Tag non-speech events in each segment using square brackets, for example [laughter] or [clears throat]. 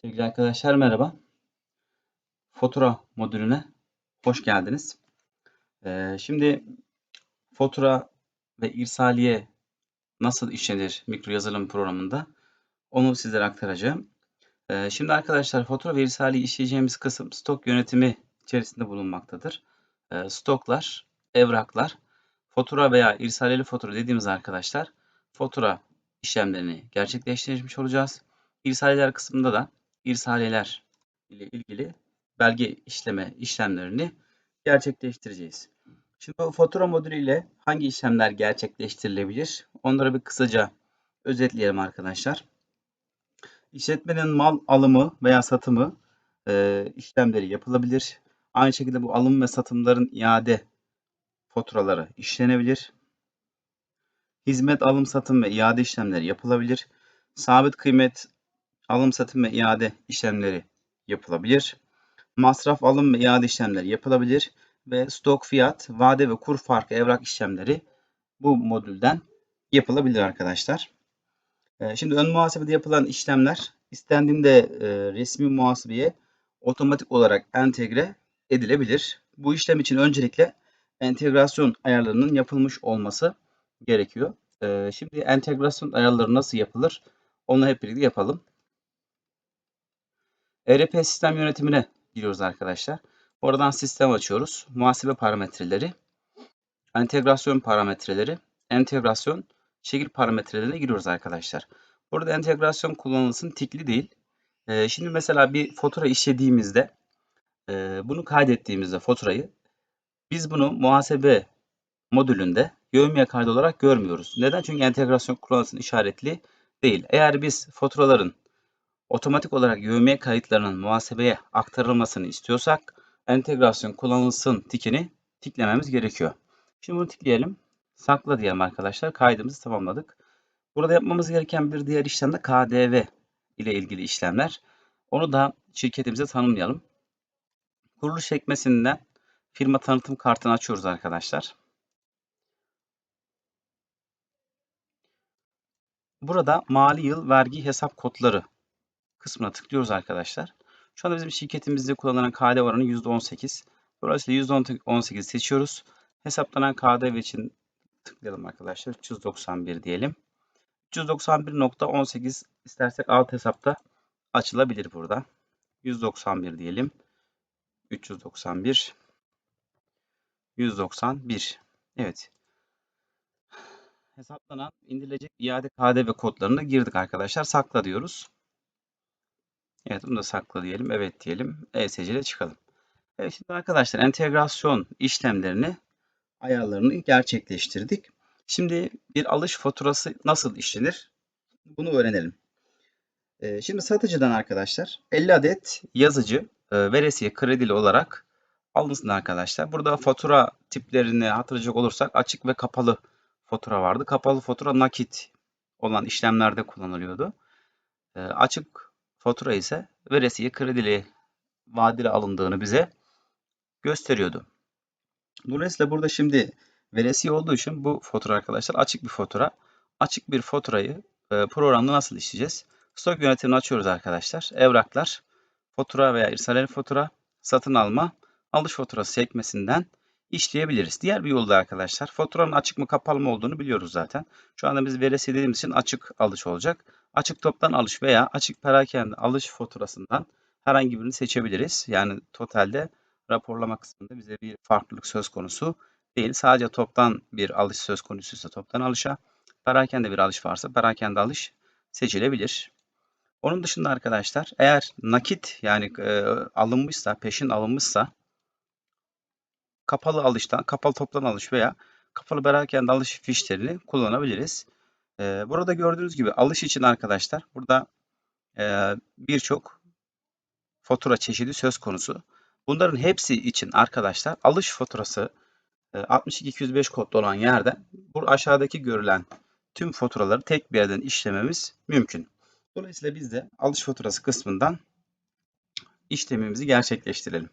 Sevgili arkadaşlar merhaba. Fatura modülüne hoş geldiniz. Ee, şimdi fatura ve irsaliye nasıl işlenir mikro yazılım programında onu sizlere aktaracağım. Ee, şimdi arkadaşlar fatura ve irsaliye işleyeceğimiz kısım stok yönetimi içerisinde bulunmaktadır. Ee, stoklar, evraklar, fatura veya irsaliyeli fatura dediğimiz arkadaşlar fatura işlemlerini gerçekleştirmiş olacağız. İrsaliyeler kısmında da irsaliyeler ile ilgili belge işleme işlemlerini gerçekleştireceğiz. Şimdi bu fatura modülü ile hangi işlemler gerçekleştirilebilir? Onları bir kısaca özetleyelim arkadaşlar. İşletmenin mal alımı veya satımı e, işlemleri yapılabilir. Aynı şekilde bu alım ve satımların iade faturaları işlenebilir. Hizmet alım satım ve iade işlemleri yapılabilir. Sabit kıymet alım satım ve iade işlemleri yapılabilir. Masraf alım ve iade işlemleri yapılabilir ve stok fiyat, vade ve kur farkı evrak işlemleri bu modülden yapılabilir arkadaşlar. Ee, şimdi ön muhasebede yapılan işlemler istendiğinde e, resmi muhasebeye otomatik olarak entegre edilebilir. Bu işlem için öncelikle entegrasyon ayarlarının yapılmış olması gerekiyor. Ee, şimdi entegrasyon ayarları nasıl yapılır? Onu hep birlikte yapalım. ERP sistem yönetimine giriyoruz arkadaşlar. Oradan sistem açıyoruz. Muhasebe parametreleri, entegrasyon parametreleri, entegrasyon şekil parametrelerine giriyoruz arkadaşlar. Burada entegrasyon kullanılsın tikli değil. Ee, şimdi mesela bir fatura işlediğimizde e, bunu kaydettiğimizde faturayı biz bunu muhasebe modülünde yövmiye kaydı olarak görmüyoruz. Neden? Çünkü entegrasyon kullanılsın işaretli değil. Eğer biz faturaların otomatik olarak yövmiye kayıtlarının muhasebeye aktarılmasını istiyorsak entegrasyon kullanılsın tikini tiklememiz gerekiyor. Şimdi bunu tikleyelim. Sakla diyelim arkadaşlar. Kaydımızı tamamladık. Burada yapmamız gereken bir diğer işlem de KDV ile ilgili işlemler. Onu da şirketimize tanımlayalım. Kuruluş sekmesinden firma tanıtım kartını açıyoruz arkadaşlar. Burada mali yıl vergi hesap kodları kısmına tıklıyoruz arkadaşlar. Şu anda bizim şirketimizde kullanılan KDV oranı %18. Dolayısıyla %18 seçiyoruz. Hesaplanan KDV için tıklayalım arkadaşlar. 391 diyelim. 391.18 istersek alt hesapta açılabilir burada. 191 diyelim. 391 191 Evet. Hesaplanan indirilecek iade KDV kodlarını girdik arkadaşlar. Sakla diyoruz. Evet bunu da sakla diyelim. Evet diyelim. ESC ile çıkalım. Evet şimdi arkadaşlar entegrasyon işlemlerini ayarlarını gerçekleştirdik. Şimdi bir alış faturası nasıl işlenir? Bunu öğrenelim. Ee, şimdi satıcıdan arkadaşlar 50 adet yazıcı e, veresiye kredili olarak alınsın arkadaşlar. Burada fatura tiplerini hatırlayacak olursak açık ve kapalı fatura vardı. Kapalı fatura nakit olan işlemlerde kullanılıyordu. Ee, açık fatura ise veresiye kredili vadeli alındığını bize gösteriyordu. Dolayısıyla burada şimdi veresiye olduğu için bu fatura arkadaşlar açık bir fatura. Açık bir faturayı e, programda nasıl işleyeceğiz? Stok yönetimini açıyoruz arkadaşlar. Evraklar, fatura veya irsaleli fatura, satın alma, alış faturası sekmesinden işleyebiliriz. Diğer bir yolda arkadaşlar faturanın açık mı kapalı mı olduğunu biliyoruz zaten. Şu anda biz veresiye dediğimiz için açık alış olacak. Açık toptan alış veya açık perakende alış faturasından herhangi birini seçebiliriz. Yani totalde raporlama kısmında bize bir farklılık söz konusu değil. Sadece toptan bir alış söz konusuysa toptan alışa, perakende bir alış varsa perakende alış seçilebilir. Onun dışında arkadaşlar eğer nakit yani e, alınmışsa, peşin alınmışsa kapalı alıştan, kapalı toptan alış veya kapalı perakende alış fişlerini kullanabiliriz. E, burada gördüğünüz gibi alış için arkadaşlar burada e, birçok fatura çeşidi söz konusu. Bunların hepsi için arkadaşlar alış faturası e, 62205 kodlu olan yerde bu aşağıdaki görülen tüm faturaları tek bir yerden işlememiz mümkün. Dolayısıyla biz de alış faturası kısmından işlemimizi gerçekleştirelim.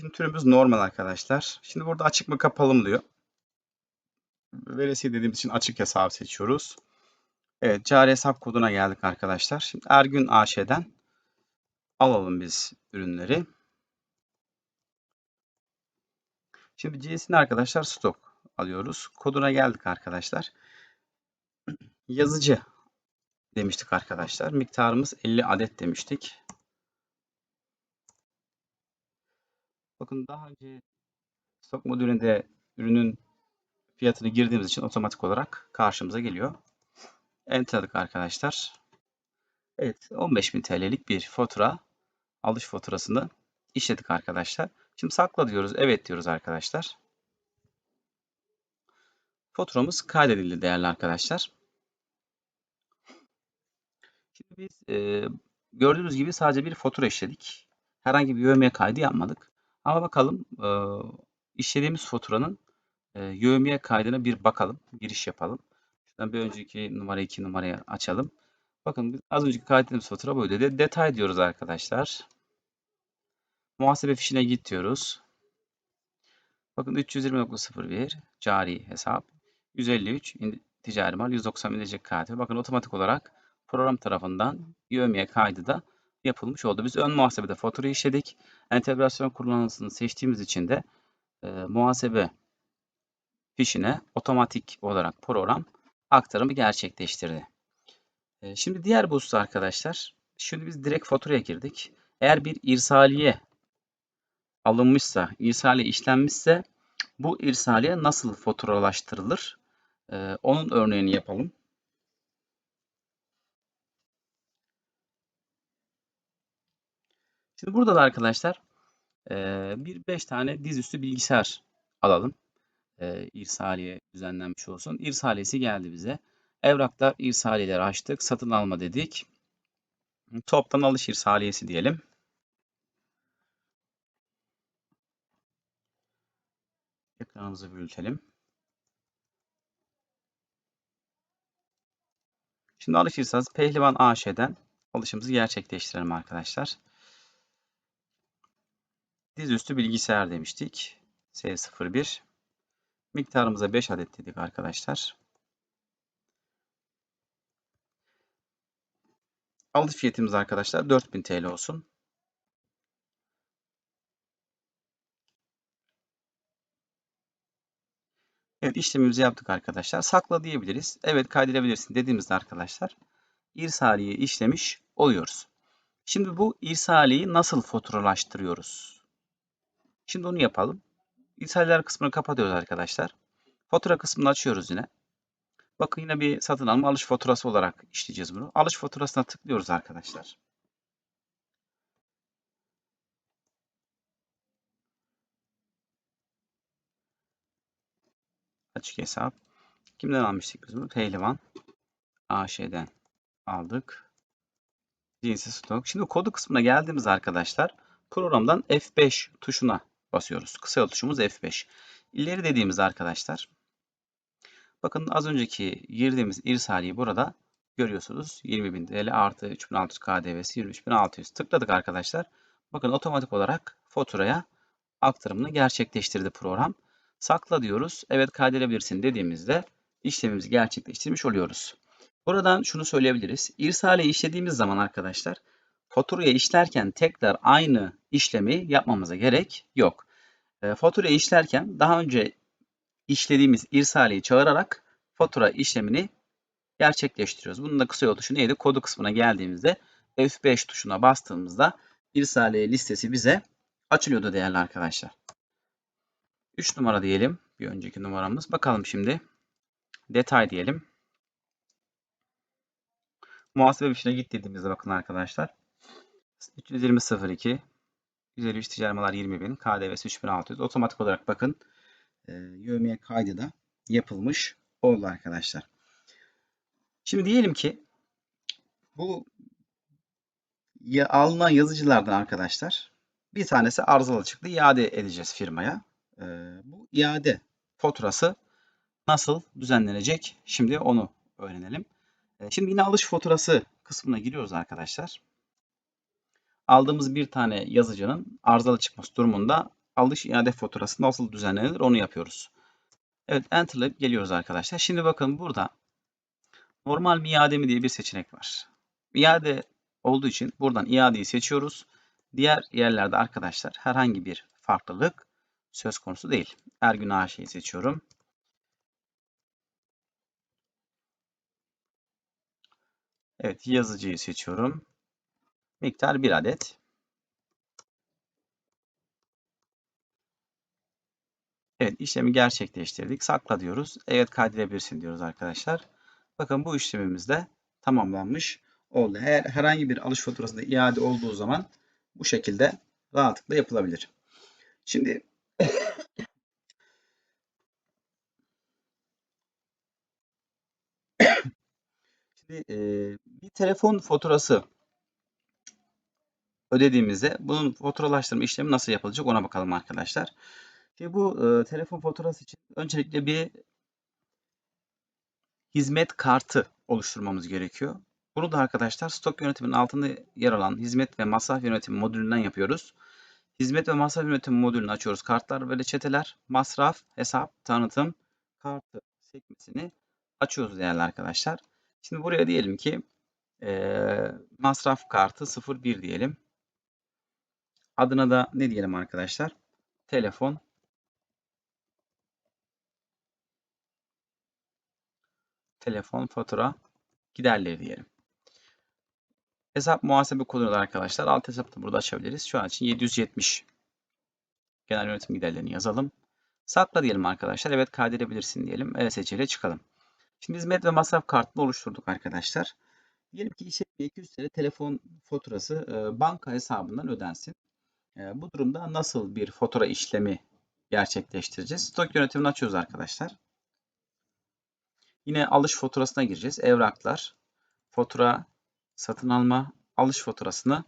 Şimdi türümüz normal arkadaşlar. Şimdi burada açık mı kapalı mı diyor. veresiye dediğimiz için açık hesabı seçiyoruz. Evet, cari hesap koduna geldik arkadaşlar. Şimdi Ergün AŞ'den alalım biz ürünleri. Şimdi cinsini arkadaşlar stok alıyoruz. Koduna geldik arkadaşlar. Yazıcı demiştik arkadaşlar. Miktarımız 50 adet demiştik. Bakın daha önce stok modülünde ürünün fiyatını girdiğimiz için otomatik olarak karşımıza geliyor. Enter'ladık arkadaşlar. Evet 15.000 TL'lik bir fatura alış faturasını işledik arkadaşlar. Şimdi sakla diyoruz. Evet diyoruz arkadaşlar. Faturamız kaydedildi değerli arkadaşlar. Şimdi biz e, gördüğünüz gibi sadece bir fatura işledik. Herhangi bir yövmiye kaydı yapmadık. Ama bakalım e, işlediğimiz faturanın e, yövmiye kaydına bir bakalım. Giriş yapalım. Şuradan bir önceki numara iki numarayı açalım. Bakın az önceki kaydettiğimiz fatura böyle. De detay diyoruz arkadaşlar. Muhasebe fişine git diyoruz. Bakın 320.01 cari hesap. 153 ticari mal 190 bilecek KDV. Bakın otomatik olarak program tarafından yövmiye kaydı da yapılmış oldu. Biz ön muhasebede fatura işledik. Entegrasyon kullanılsın seçtiğimiz için de e, muhasebe fişine otomatik olarak program aktarımı gerçekleştirdi. E, şimdi diğer bu husus arkadaşlar. Şimdi biz direkt faturaya girdik. Eğer bir irsaliye alınmışsa, irsaliye işlenmişse bu irsaliye nasıl faturalaştırılır? E, onun örneğini yapalım. Şimdi burada da arkadaşlar bir 5 tane dizüstü bilgisayar alalım. İrsaliye düzenlenmiş olsun. İrsaliyesi geldi bize. Evraklar irsaliyeleri açtık. Satın alma dedik. Toptan alış irsaliyesi diyelim. Ekranımızı büyütelim. Şimdi alış irsaliyesi Pehlivan AŞ'den alışımızı gerçekleştirelim arkadaşlar. Dizüstü bilgisayar demiştik. S01. Miktarımıza 5 adet dedik arkadaşlar. Alış fiyatımız arkadaşlar 4000 TL olsun. Evet işlemimizi yaptık arkadaşlar. Sakla diyebiliriz. Evet kaydedebilirsin dediğimizde arkadaşlar irsaliyi işlemiş oluyoruz. Şimdi bu irsaliyi nasıl faturalaştırıyoruz? Şimdi onu yapalım. İthaliyeler kısmını kapatıyoruz arkadaşlar. Fatura kısmını açıyoruz yine. Bakın yine bir satın alma alış faturası olarak işleyeceğiz bunu. Alış faturasına tıklıyoruz arkadaşlar. Açık hesap. Kimden almıştık biz bunu? Pehlivan AŞ'den aldık. Cinsi stok. Şimdi kodu kısmına geldiğimiz arkadaşlar programdan F5 tuşuna basıyoruz. Kısa yol tuşumuz F5. İleri dediğimiz arkadaşlar. Bakın az önceki girdiğimiz irsaliyi burada görüyorsunuz. 20.000 TL artı 3600 KDV'si 23.600 tıkladık arkadaşlar. Bakın otomatik olarak faturaya aktarımını gerçekleştirdi program. Sakla diyoruz. Evet kaydedebilirsin dediğimizde işlemimizi gerçekleştirmiş oluyoruz. Buradan şunu söyleyebiliriz. İrsaliye işlediğimiz zaman arkadaşlar faturaya işlerken tekrar aynı işlemi yapmamıza gerek yok. E, işlerken daha önce işlediğimiz irsaliyi çağırarak fatura işlemini gerçekleştiriyoruz. Bunun da kısa yol tuşu neydi? Kodu kısmına geldiğimizde F5 tuşuna bastığımızda irsaliye listesi bize açılıyordu değerli arkadaşlar. 3 numara diyelim. Bir önceki numaramız. Bakalım şimdi. Detay diyelim. Muhasebe fişine git dediğimizde bakın arkadaşlar. 320.02 153 ticaremalar 20.000 KDV'si 3600 otomatik olarak bakın e, kaydı da yapılmış oldu arkadaşlar. Şimdi diyelim ki bu ya, alınan yazıcılardan arkadaşlar bir tanesi arızalı çıktı. iade edeceğiz firmaya. E, bu iade faturası nasıl düzenlenecek? Şimdi onu öğrenelim. E, şimdi yine alış faturası kısmına giriyoruz arkadaşlar aldığımız bir tane yazıcının arızalı çıkması durumunda alış iade faturası nasıl düzenlenir onu yapıyoruz. Evet enter'layıp geliyoruz arkadaşlar. Şimdi bakın burada normal mi iade mi diye bir seçenek var. İade olduğu için buradan iadeyi seçiyoruz. Diğer yerlerde arkadaşlar herhangi bir farklılık söz konusu değil. Ergün AŞ'yi seçiyorum. Evet yazıcıyı seçiyorum. Miktar 1 adet. Evet işlemi gerçekleştirdik. Sakla diyoruz. Evet kaydedebilirsin diyoruz arkadaşlar. Bakın bu işlemimiz de tamamlanmış oldu. Eğer herhangi bir alış faturasında iade olduğu zaman bu şekilde rahatlıkla yapılabilir. Şimdi [coughs] Şimdi e, bir telefon faturası ödediğimizde bunun faturalaştırma işlemi nasıl yapılacak ona bakalım arkadaşlar. Şimdi bu e, telefon faturası için öncelikle bir hizmet kartı oluşturmamız gerekiyor. Bunu da arkadaşlar stok yönetiminin altında yer alan hizmet ve masraf yönetimi modülünden yapıyoruz. Hizmet ve masraf yönetimi modülünü açıyoruz. Kartlar ve reçeteler, masraf, hesap, tanıtım, kartı sekmesini açıyoruz değerli arkadaşlar. Şimdi buraya diyelim ki e, masraf kartı 01 diyelim. Adına da ne diyelim arkadaşlar? Telefon telefon fatura giderleri diyelim. Hesap muhasebe kodunu da arkadaşlar alt hesapta burada açabiliriz. Şu an için 770 genel yönetim giderlerini yazalım. Sakla diyelim arkadaşlar. Evet kaydedebilirsin diyelim. Evet seçeneğiyle çıkalım. Şimdi hizmet ve masraf kartını oluşturduk arkadaşlar. Diyelim ki işletmeye 200 TL telefon faturası banka hesabından ödensin. Bu durumda nasıl bir fatura işlemi gerçekleştireceğiz? Stok yönetimini açıyoruz arkadaşlar. Yine alış faturasına gireceğiz. Evraklar, fatura, satın alma, alış faturasını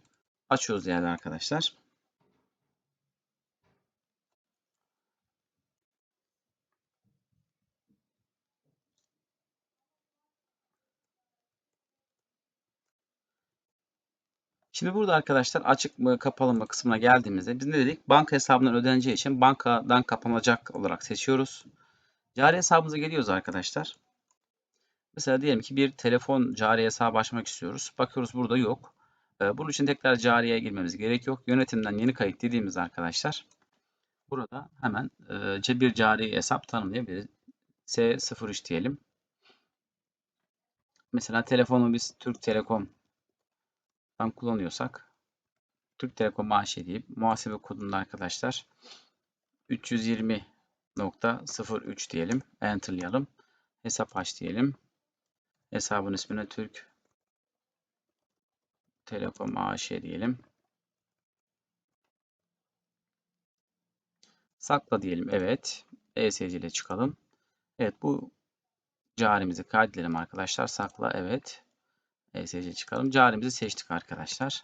açıyoruz değerli arkadaşlar. Şimdi burada arkadaşlar açık mı kapalı mı kısmına geldiğimizde biz ne dedik? Banka hesabından ödeneceği için bankadan kapanacak olarak seçiyoruz. Cari hesabımıza geliyoruz arkadaşlar. Mesela diyelim ki bir telefon cari hesabı açmak istiyoruz. Bakıyoruz burada yok. Ee, bunun için tekrar cariye girmemiz gerek yok. Yönetimden yeni kayıt dediğimiz arkadaşlar. Burada hemen e, bir cari hesap tanımlayabiliriz. S03 diyelim. Mesela telefonu biz Türk Telekom'dan kullanıyorsak Türk Telekom AŞ deyip muhasebe kodunda arkadaşlar 320.03 diyelim. Enter'layalım. Hesap aç diyelim. Hesabın ismine Türk Telekom AŞ diyelim. Sakla diyelim. Evet. ESC ile çıkalım. Evet bu carimizi kaydedelim arkadaşlar. Sakla. Evet. ESC çıkalım. Carimizi seçtik arkadaşlar.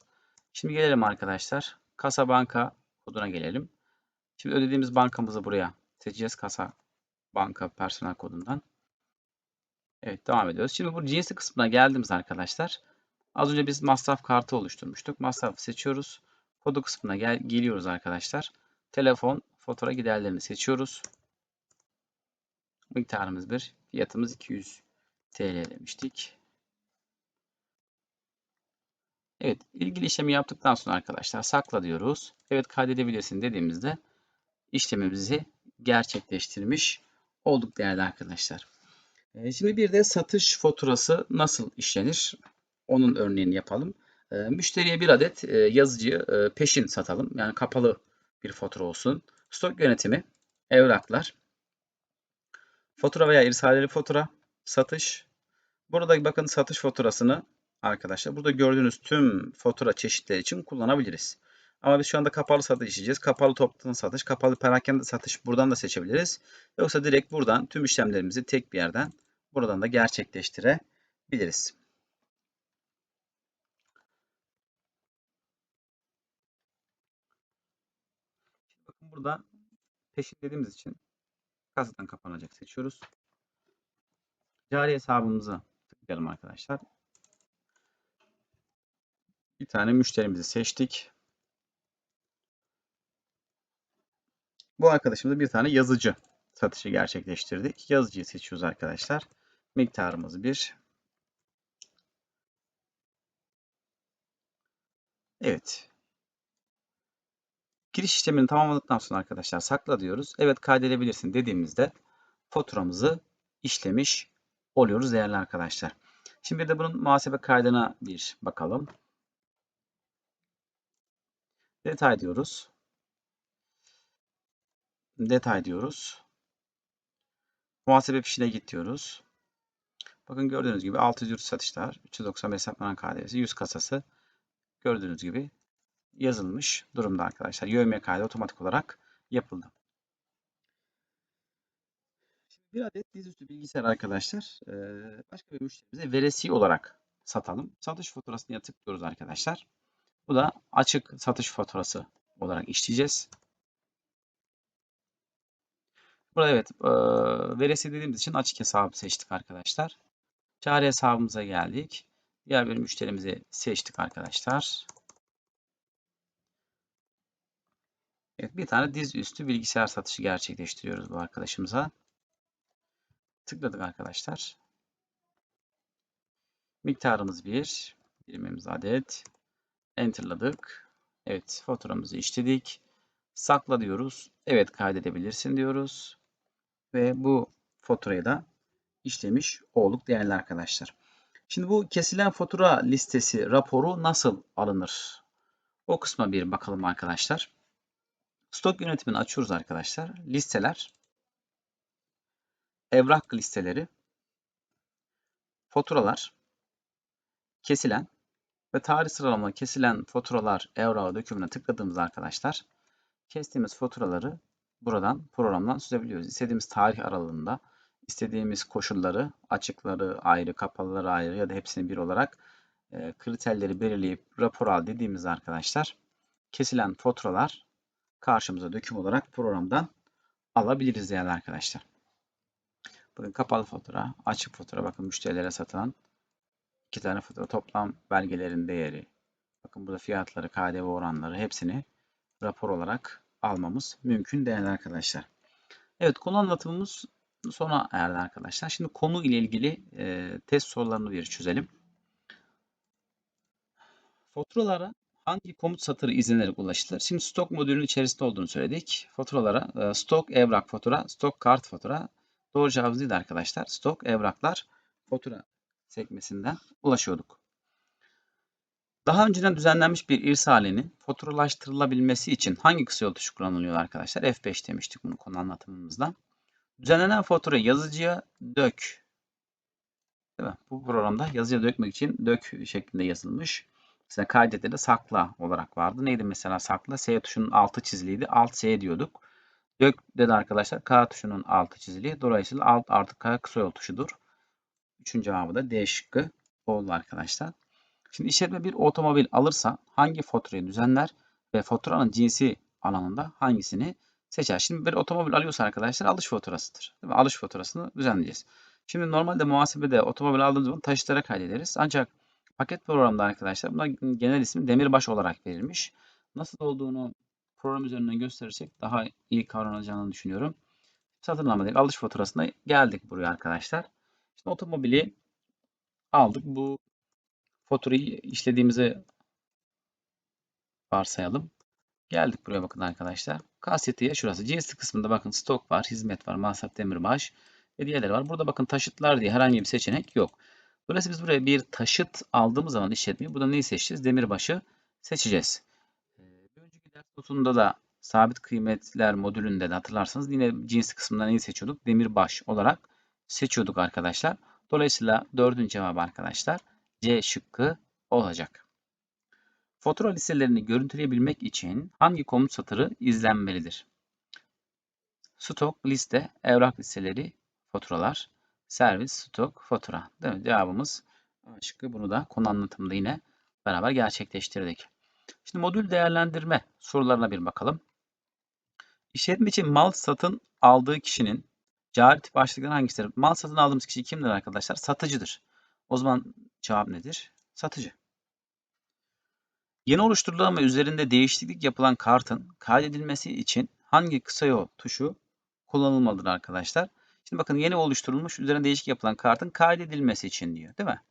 Şimdi gelelim arkadaşlar. Kasa banka koduna gelelim. Şimdi ödediğimiz bankamızı buraya seçeceğiz. Kasa banka personel kodundan. Evet devam ediyoruz. Şimdi bu cinsi kısmına geldiğimiz arkadaşlar. Az önce biz masraf kartı oluşturmuştuk. Masrafı seçiyoruz. Kodu kısmına gel geliyoruz arkadaşlar. Telefon, fatura giderlerini seçiyoruz. Miktarımız bir. Fiyatımız 200 TL demiştik. Evet, ilgili işlemi yaptıktan sonra arkadaşlar sakla diyoruz. Evet kaydedebilirsin dediğimizde işlemimizi gerçekleştirmiş olduk değerli arkadaşlar. Ee, şimdi bir de satış faturası nasıl işlenir? Onun örneğini yapalım. Ee, müşteriye bir adet e, yazıcı e, peşin satalım. Yani kapalı bir fatura olsun. Stok yönetimi, evraklar, fatura veya irsaleli fatura, satış. Burada bakın satış faturasını arkadaşlar burada gördüğünüz tüm fatura çeşitleri için kullanabiliriz. Ama biz şu anda kapalı satış işleyeceğiz. Kapalı toptan satış, kapalı perakende satış buradan da seçebiliriz. Yoksa direkt buradan tüm işlemlerimizi tek bir yerden buradan da gerçekleştirebiliriz. Bakın burada peşin dediğimiz için kasadan kapanacak seçiyoruz. Cari hesabımıza tıklayalım arkadaşlar. Bir tane müşterimizi seçtik. Bu arkadaşımıza bir tane yazıcı satışı gerçekleştirdik. Yazıcıyı seçiyoruz arkadaşlar. Miktarımız 1. Evet. Giriş işlemini tamamladıktan sonra arkadaşlar sakla diyoruz. Evet kaydedebilirsin dediğimizde faturamızı işlemiş oluyoruz değerli arkadaşlar. Şimdi de bunun muhasebe kaydına bir bakalım. Detay diyoruz. Detay diyoruz. Muhasebe fişine git diyoruz. Bakın gördüğünüz gibi 600 yurt satışlar, 390 hesaplanan KDV'si, 100 kasası gördüğünüz gibi yazılmış durumda arkadaşlar. YÖMY kaydı otomatik olarak yapıldı. Bir adet dizüstü bilgisayar arkadaşlar. Başka bir müşterimize veresi olarak satalım. Satış faturasını tıklıyoruz arkadaşlar. Bu da açık satış faturası olarak işleyeceğiz. Burada evet veresi dediğimiz için açık hesabı seçtik arkadaşlar. Cari hesabımıza geldik. Diğer bir müşterimizi seçtik arkadaşlar. Evet, bir tane diz üstü bilgisayar satışı gerçekleştiriyoruz bu arkadaşımıza. Tıkladık arkadaşlar. Miktarımız 1. Birimimiz adet. Enter'ladık. Evet faturamızı işledik. Sakla diyoruz. Evet kaydedebilirsin diyoruz. Ve bu faturayı da işlemiş olduk değerli arkadaşlar. Şimdi bu kesilen fatura listesi raporu nasıl alınır? O kısma bir bakalım arkadaşlar. Stok yönetimini açıyoruz arkadaşlar. Listeler, evrak listeleri, faturalar, kesilen ve tarih sıralama kesilen faturalar evrağı dökümüne tıkladığımız arkadaşlar kestiğimiz faturaları buradan programdan süzebiliyoruz. İstediğimiz tarih aralığında istediğimiz koşulları, açıkları ayrı, kapalıları ayrı ya da hepsini bir olarak e, kriterleri belirleyip rapor al dediğimiz arkadaşlar kesilen faturalar karşımıza döküm olarak programdan alabiliriz değerli arkadaşlar. Bakın kapalı fatura, açık fatura. Bakın müşterilere satılan iki tane fatura. Toplam belgelerin değeri. Bakın burada fiyatları, KDV oranları hepsini rapor olarak almamız mümkün değerli arkadaşlar. Evet konu anlatımımız sona erdi arkadaşlar. Şimdi konu ile ilgili e, test sorularını bir çözelim. Faturalara hangi komut satırı izlenerek ulaşılır? Şimdi stok modülünün içerisinde olduğunu söyledik. Faturalara e, stok evrak fatura, stok kart fatura. Doğru cevabımız değil arkadaşlar. Stok evraklar fatura sekmesinden ulaşıyorduk. Daha önceden düzenlenmiş bir irsalinin faturalaştırılabilmesi için hangi kısa yol tuşu kullanılıyor arkadaşlar? F5 demiştik bunu konu anlatımımızda. Düzenlenen faturayı yazıcıya dök. Değil mi? Bu programda yazıcıya dökmek için dök şeklinde yazılmış. Mesela kaydette de sakla olarak vardı. Neydi mesela sakla? S tuşunun altı çiziliydi. Alt S diyorduk. Dök dedi arkadaşlar. K tuşunun altı çizili. Dolayısıyla alt artı K kısa yol tuşudur. Üçüncü cevabı da D şıkkı oldu arkadaşlar. Şimdi işletme bir otomobil alırsa hangi faturayı düzenler ve faturanın cinsi alanında hangisini seçer? Şimdi bir otomobil alıyorsa arkadaşlar alış faturasıdır. Değil mi? Alış faturasını düzenleyeceğiz. Şimdi normalde muhasebede otomobil aldığımız zaman taşıtlara kaydederiz. Ancak paket programda arkadaşlar buna genel ismi demirbaş olarak verilmiş. Nasıl olduğunu program üzerinden gösterirsek daha iyi kavranacağını düşünüyorum. Satın değil, alış faturasına geldik buraya arkadaşlar. Şimdi otomobili aldık. Bu faturayı işlediğimizi varsayalım. Geldik buraya bakın arkadaşlar. Kasetiye şurası. GST kısmında bakın stok var, hizmet var, masraf demirbaş ve diğerleri var. Burada bakın taşıtlar diye herhangi bir seçenek yok. Dolayısıyla biz buraya bir taşıt aldığımız zaman işletmeyi burada neyi seçeceğiz? Demirbaşı seçeceğiz. Ee, bir önceki ders notunda da sabit kıymetler modülünde de hatırlarsanız yine cins kısmında neyi seçiyorduk? Demirbaş olarak seçiyorduk arkadaşlar. Dolayısıyla dördüncü cevap arkadaşlar C şıkkı olacak. Fatura listelerini görüntüleyebilmek için hangi komut satırı izlenmelidir? Stok, liste, evrak listeleri, faturalar, servis, stok, fatura. Değil mi? Cevabımız şıkkı. Bunu da konu anlatımında yine beraber gerçekleştirdik. Şimdi modül değerlendirme sorularına bir bakalım. İşletme için mal satın aldığı kişinin cari tip başlıkları hangisidir? Mal satın aldığımız kişi kimdir arkadaşlar? Satıcıdır. O zaman cevap nedir? Satıcı. Yeni oluşturulan ve üzerinde değişiklik yapılan kartın kaydedilmesi için hangi kısa yol tuşu kullanılmalıdır arkadaşlar. Şimdi bakın yeni oluşturulmuş üzerine değişik yapılan kartın kaydedilmesi için diyor değil mi?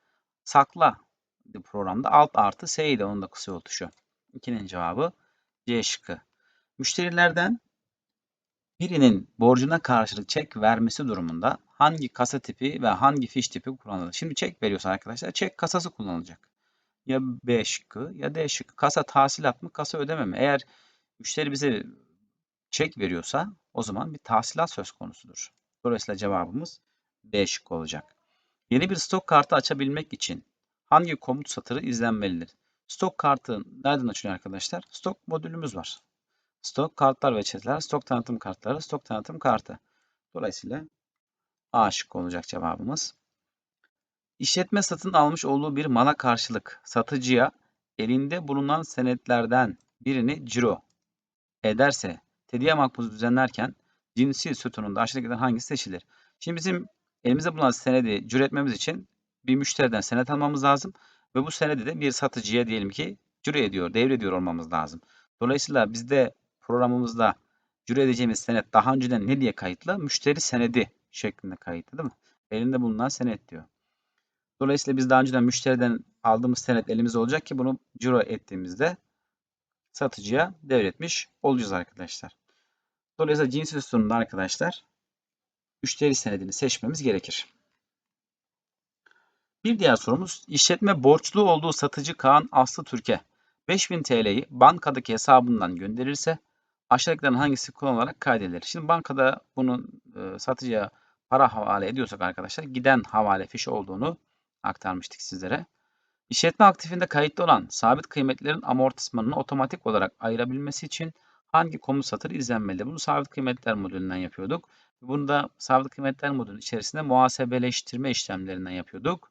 Sakla programda alt artı S ile onun da kısa yol tuşu. İkinin cevabı C şıkkı. Müşterilerden birinin borcuna karşılık çek vermesi durumunda hangi kasa tipi ve hangi fiş tipi kullanılır? Şimdi çek veriyorsa arkadaşlar çek kasası kullanılacak. Ya B şıkkı ya D şıkkı. Kasa tahsilat mı kasa ödeme mi? Eğer müşteri bize çek veriyorsa o zaman bir tahsilat söz konusudur. Dolayısıyla cevabımız B şıkkı olacak. Yeni bir stok kartı açabilmek için hangi komut satırı izlenmelidir? Stok kartı nereden açılıyor arkadaşlar? Stok modülümüz var. Stok kartlar ve çeteler, stok tanıtım kartları, stok tanıtım kartı. Dolayısıyla A şıkkı olacak cevabımız. İşletme satın almış olduğu bir mala karşılık satıcıya elinde bulunan senetlerden birini ciro ederse tediye makbuzu düzenlerken cinsi sütununda aşağıdakilerden hangisi seçilir? Şimdi bizim elimizde bulunan senedi ciro etmemiz için bir müşteriden senet almamız lazım ve bu senedi de bir satıcıya diyelim ki ciro ediyor, devrediyor olmamız lazım. Dolayısıyla bizde programımızda ciro edeceğimiz senet daha önceden ne diye kayıtlı? Müşteri senedi şeklinde kayıtlı değil mi? Elinde bulunan senet diyor. Dolayısıyla biz daha önceden müşteriden aldığımız senet elimizde olacak ki bunu ciro ettiğimizde satıcıya devretmiş olacağız arkadaşlar. Dolayısıyla cinsi sütununda arkadaşlar müşteri senedini seçmemiz gerekir. Bir diğer sorumuz işletme borçlu olduğu satıcı Kaan Aslı Türk'e 5000 TL'yi bankadaki hesabından gönderirse aşağıdakilerin hangisi kullanılarak kaydedilir? Şimdi bankada bunu e, satıcıya para havale ediyorsak arkadaşlar giden havale fişi olduğunu aktarmıştık sizlere. İşletme aktifinde kayıtlı olan sabit kıymetlerin amortismanını otomatik olarak ayırabilmesi için hangi komut satırı izlenmeli? Bunu sabit kıymetler modülünden yapıyorduk. Bunu da sabit kıymetler modülü içerisinde muhasebeleştirme işlemlerinden yapıyorduk.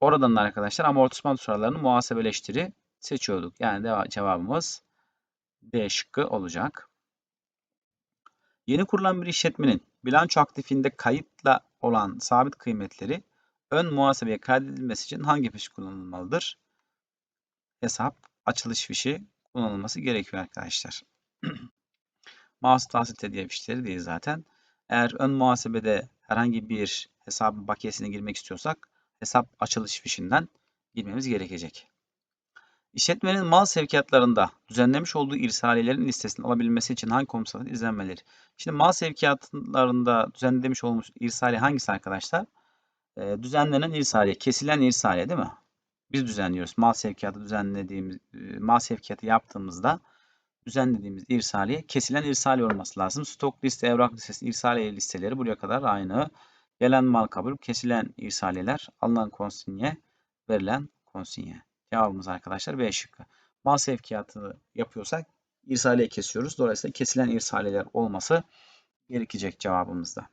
Oradan da arkadaşlar amortisman sıralarını muhasebeleştiri seçiyorduk. Yani cevabımız D şıkkı olacak. Yeni kurulan bir işletmenin bilanço aktifinde kayıtla olan sabit kıymetleri ön muhasebeye kaydedilmesi için hangi fiş kullanılmalıdır? Hesap açılış fişi kullanılması gerekiyor arkadaşlar. [clears throat] Mouse tahsil diye fişleri değil zaten. Eğer ön muhasebede herhangi bir hesabın bakiyesine girmek istiyorsak hesap açılış fişinden girmemiz gerekecek. İşletmenin mal sevkiyatlarında düzenlemiş olduğu irsaliyelerin listesini alabilmesi için hangi komut izlenmeleri? Şimdi mal sevkiyatlarında düzenlemiş olmuş irsaliye hangisi arkadaşlar? Ee, düzenlenen irsaliye, kesilen irsaliye değil mi? Biz düzenliyoruz. Mal sevkiyatı düzenlediğimiz, e, mal sevkiyatı yaptığımızda düzenlediğimiz irsaliye kesilen irsaliye olması lazım. Stok liste, evrak listesi, irsaliye listeleri buraya kadar aynı. Gelen mal kabul, kesilen irsaliyeler, alınan konsinye, verilen konsinye. Cevabımız arkadaşlar B şıkkı. Mal sevkiyatı yapıyorsak irsaliye kesiyoruz. Dolayısıyla kesilen irsaliyeler olması gerekecek cevabımızda.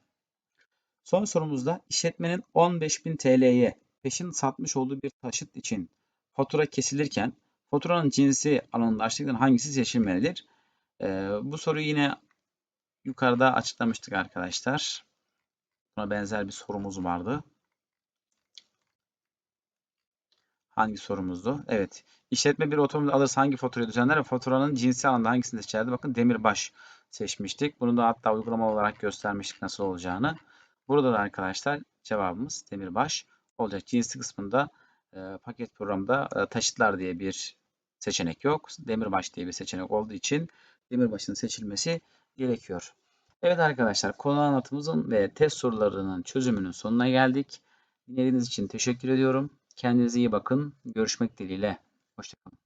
Son sorumuzda işletmenin 15.000 TL'ye peşin satmış olduğu bir taşıt için fatura kesilirken faturanın cinsi aşağıdakilerden hangisi seçilmelidir? Ee, bu soruyu yine yukarıda açıklamıştık arkadaşlar. Buna benzer bir sorumuz vardı. Hangi sorumuzdu? Evet. İşletme bir otomobil alırsa hangi faturayı düzenler faturanın cinsi alanda hangisini seçerdi? Bakın demirbaş seçmiştik. Bunu da hatta uygulama olarak göstermiştik nasıl olacağını. Burada da arkadaşlar cevabımız demirbaş olacak. Cinsi kısmında e, paket programda e, taşıtlar diye bir seçenek yok. Demirbaş diye bir seçenek olduğu için demirbaşın seçilmesi gerekiyor. Evet arkadaşlar konu anlatımızın ve test sorularının çözümünün sonuna geldik. Dinlediğiniz için teşekkür ediyorum. Kendinize iyi bakın. Görüşmek dileğiyle. Hoşçakalın.